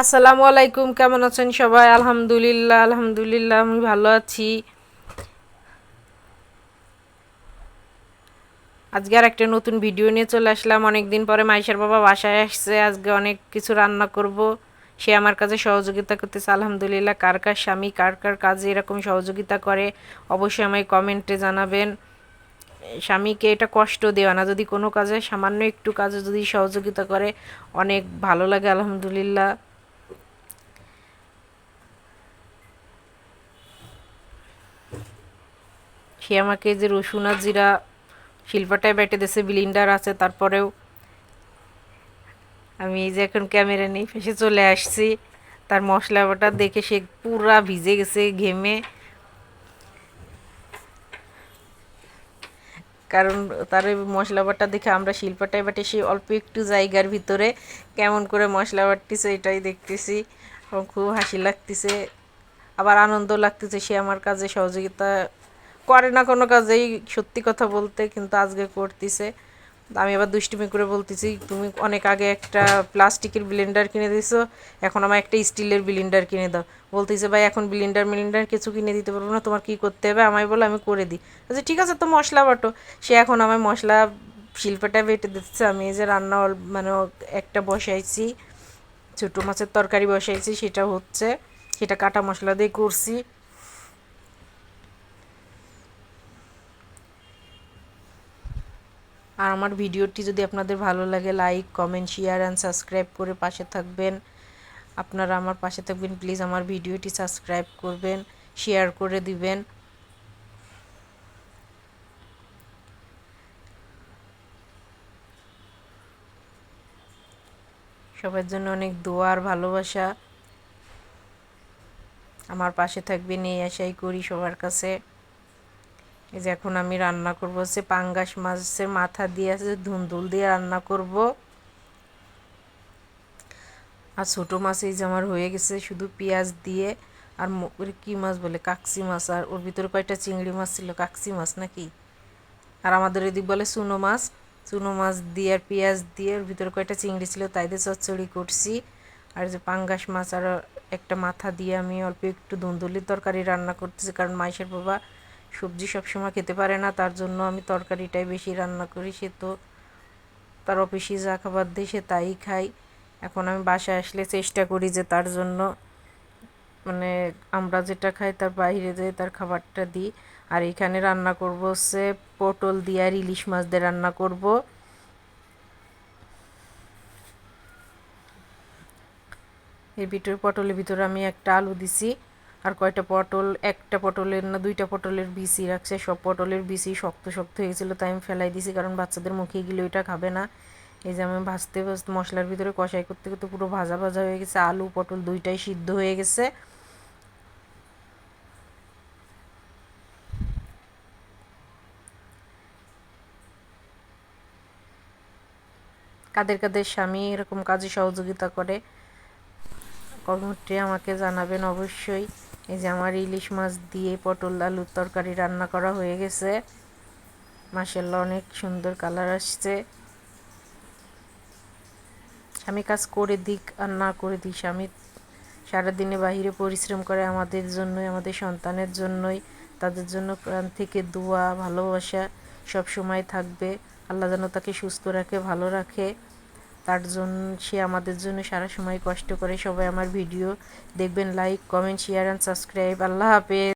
আসসালামু আলাইকুম, কেমন আছেন সবাই? আলহামদুলিল্লাহ আলহামদুলিল্লাহ, আমি ভালো আছি। আজকে আর একটা নতুন ভিডিও নিয়ে চলে আসলাম। অনেক দিন পরে মাইশার বাবা বাসায় আসছে। আজকে অনেক কিছু রান্না করব। সে আমার কাছে সহযোগিতা করতেছে। আলহামদুলিল্লাহ, কার কার স্বামী, কার কার কাজে এরকম সহযোগিতা করে, অবশ্যই আমায় কমেন্টে জানাবেন। স্বামীকে এটা কষ্ট দেওয়া না। যদি কোনো কাজে সামান্য একটু কাজে যদি সহযোগিতা করে, অনেক ভালো লাগে, আলহামদুলিল্লাহ। সে আমাকে যে রসুন আর জিরা শিল্পাটায় বেটে দিয়েছে বিলিন্ডার আছে, তারপরেও আমি এই যে এখন ক্যামেরা নেই ফেসে চলে আসছি। তার মশলা বাটা দেখে সে পুরা ভিজে গেছে, ঘেমে। কারণ তার মশলা বাটা দেখে আমরা শিল্পাটায় বাটে সে অল্প একটু জায়গার ভিতরে কেমন করে মশলা বাটতেছে এটাই দেখতেছি। এবং খুব হাসি লাগতেছে, আবার আনন্দ লাগতেছে সে আমার কাজে সহযোগিতা করে না কোনো কাজেই সত্যি কথা বলতে কিন্তু আজকে করতেছে। আমি আবার দুষ্টিমি করে বলতেছি, তুমি অনেক আগে একটা প্লাস্টিকের ব্লেন্ডার কিনে দিছো এখন আমার একটা স্টিলের ব্লেন্ডার কিনে দাও। বলতেছে, ভাই, এখন ব্লেন্ডার মিলিন্ডার কিছু কিনে দিতে পারব না, তোমার কী করতে হবে? আমায় বলো, আমি করে দিই। আচ্ছা ঠিক আছে, তো মশলা বাটো। সে এখন আমায় মশলা শিল্পটা বেটে দিচ্ছে। আমি এই যে রান্না মানে একটা বসাইছি, ছোটো মাছের তরকারি বসাইছি, সেটা হচ্ছে, সেটা কাটা মশলা দিয়ে করছি। আর আমার ভিডিওটি যদি আপনাদের ভালো লাগে like comment share and subscribe করে পাশে থাকবেন। আপনারা আমার পাশে থাকবেন প্লিজ আমার ভিডিওটি সাবস্ক্রাইব করবেন শেয়ার করে দিবেন। সবার জন্য অনেক দোয়ার ভালোবাসা। আমার পাশে থাকবেন, এই আশাই করি সবার কাছে। এই যে এখন আমি রান্না করব হচ্ছে পাঙ্গাস মাছের মাথা দিয়ে আছে, ধুন্দুল দিয়ে রান্না করব। আর ছোটো মাছ এই যে আমার হয়ে গেছে, শুধু পেঁয়াজ দিয়ে আর কী মাছ বলে, কাকসি মাছ, আর ওর ভিতরে কয়টা চিংড়ি মাছ ছিল, কাকসি মাছ নাকি? আর আমাদের এদিক বলে চুনো মাছ চুনো মাছ দিয়ে আর পেঁয়াজ দিয়ে ওর ভিতরে কয়টা চিংড়ি ছিল তাই দিয়ে চচ্চড়ি করছি। আর যে পাঙ্গাস মাছ আর একটা মাথা দিয়ে আমি অল্প একটু ধুন্দুলির তরকারি রান্না করতেছি, কারণ মাইশের বাবা সবজি সবসময় খেতে পারে না, তার জন্য আমি তরকারিটাই বেশি রান্না করি। সে তো তার অফিসে যা খাবার দিই সে তাই খাই এখন আমি বাসায় আসলে চেষ্টা করি যে তার জন্য মানে আমরা যেটা খাই তার বাইরে যেয়ে তার খাবারটা দিই। আর এখানে রান্না করব হচ্ছে পটল দিয়ে আর ইলিশ মাছ দিয়ে রান্না করব। এর ভিতরে পটলের ভিতরে আমি একটা আলু দিছি। আর কয়টা পটল? একটা পটলের না দুইটা পটলের বিসি রাখছে। সব পটলের বিসি শক্ত শক্ত হয়েছিল তাই আমি ফেলাই দিছি, কারণ বাচ্চাদের মুখে গেলে ওইটা খাবে না। এই যে আমি ভাজতে ভাজতে মশলার ভিতরে কষাই করতে করতে পুরো ভাজা ভাজা হয়ে গেছে, আলু পটল দুইটাই সিদ্ধ হয়ে গেছে। কাদের কাদের স্বামী এরকম কাজে সহযোগিতা করে, কমেন্টে আমাকে জানাবেন অবশ্যই। এই যে আমার ইলিশ মাছ দিয়ে পটল আলুর তরকারি রান্না করা হয়ে গেছে। মাসাল্লাহ অনেক সুন্দর কালার আসছে। স্বামী কাজ করে দিক আর না করে দিক স্বামী সারাদিনে বাহিরে পরিশ্রম করে আমাদের জন্যই, আমাদের সন্তানের জন্যই, তাদের জন্য প্রাণ থেকে দোয়া, ভালোবাসা সব সময় থাকবে। আল্লাহ যেন তাকে সুস্থ রাখে, ভালো রাখে। তার জন্য সে আমাদের জন্য সারা সময় কষ্ট করে সবাই আমার ভিডিও দেখবেন like comment share and subscribe আল্লাহ হাফেজ।